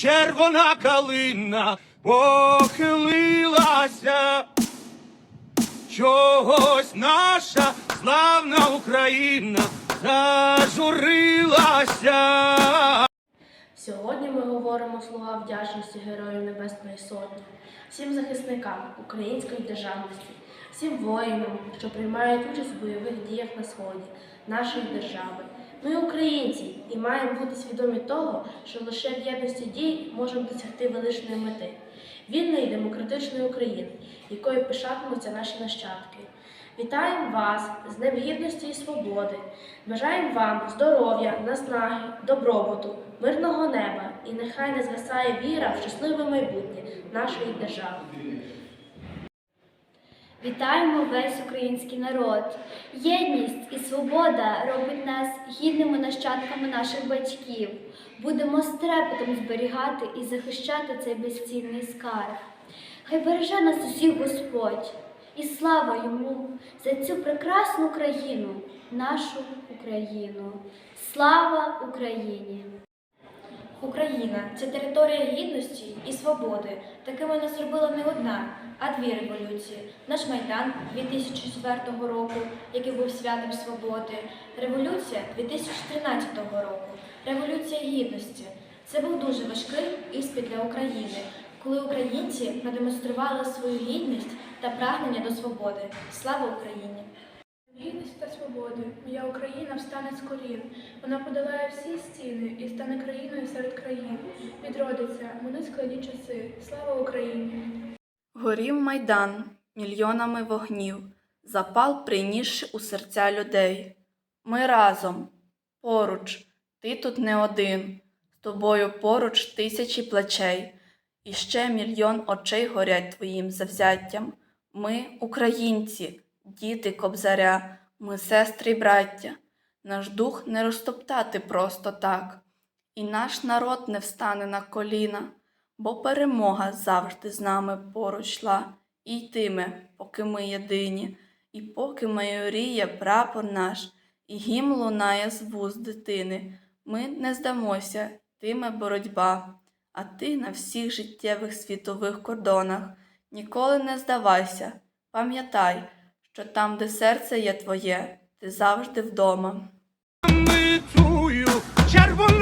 червона калина похилилася. Чогось наша славна Україна зажурилася. Сьогодні ми говоримо слова вдячності Героїв Небесної Сотні, всім захисникам української державності, всім воїнам, що приймають участь в бойових діях на сході нашої держави. Ми українці і маємо бути свідомі того, що лише в єдності дій можемо досягти величної мети вільної демократичної України, якою пишатимуться наші нащадки. Вітаємо вас з Днем Гідності і Свободи. Бажаємо вам здоров'я, наснаги, добробуту, мирного неба і нехай не згасає віра в щасливе майбутнє нашої держави. Вітаємо весь український народ. Єдність і свобода робить нас гідними нащадками наших батьків. Будемо з трепетом зберігати і захищати цей безцінний скарб. Хай береже нас усіх Господь, і слава йому за цю прекрасну країну, нашу Україну. Слава Україні! Україна це територія гідності і свободи. Такими нас зробила не одна, а дві революції. Наш Майдан 2004 року, який був святом свободи, революція 2013 року, революція гідності. Це був дуже важкий іспит для України, коли українці продемонстрували свою гідність та прагнення до свободи. Слава Україні! Свободи, моя Україна встане з колін. Вона подолає всі стіни і стане країною серед країн. Відродиться, вони складні часи. Слава Україні! Горів майдан мільйонами вогнів, запал прийнісши у серця людей. Ми разом, поруч, ти тут не один, з тобою поруч тисячі плечей, і ще мільйон очей горять твоїм завзяттям. Ми, українці, діти кобзаря, ми сестри й браття. Наш дух не розтоптати просто так, і наш народ не встане на коліна бо перемога завжди з нами поруч йшла, і йтиме, поки ми єдині, і поки майоріє прапор наш, і гімн лунає з вуст дитини. Ми не здамося, йтиме боротьба, а ти на всіх життєвих світових кордонах. Ніколи не здавайся, пам'ятай, що там, де серце є твоє, ти завжди вдома. Червону